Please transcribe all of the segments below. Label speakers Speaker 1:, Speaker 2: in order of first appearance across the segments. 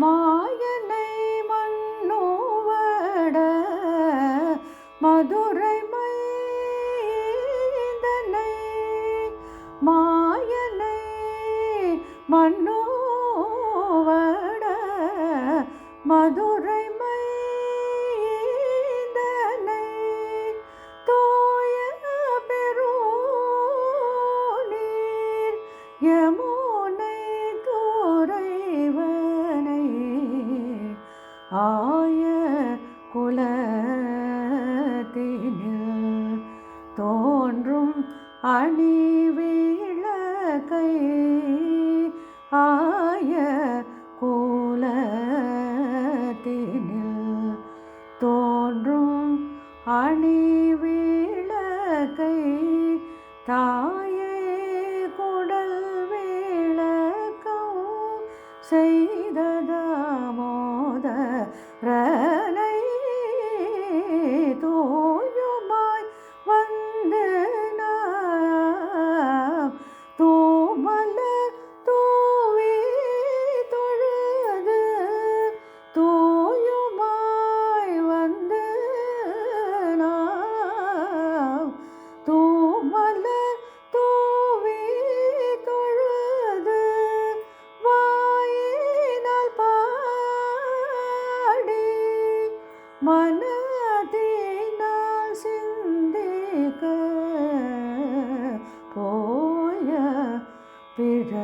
Speaker 1: மாயனை மன்னோவட மதுரை மைந்தனை. மாயனை மன்னோவட மதுரை ஆய குலத்தினில் தோன்றும் அணி விளக்கை ஆய குலத்தினில் தோன்றும் அணி விளக்கை செய்ததாமோத ரனை മനതിനാൽ സിന്ധിക്ക പോയ പിഴയും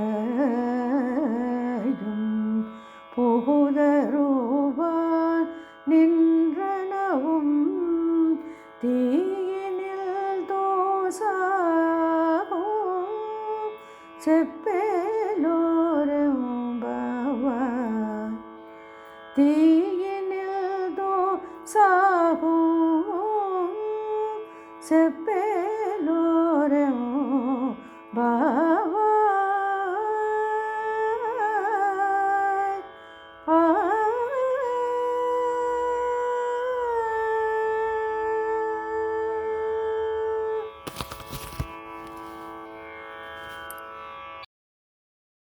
Speaker 1: പുകുതരൂപാൻ നിന്ത്രണവും തീയിനിൽ ദോഷവും ചെപ്പേലോരമ്പവ തീ செப்பே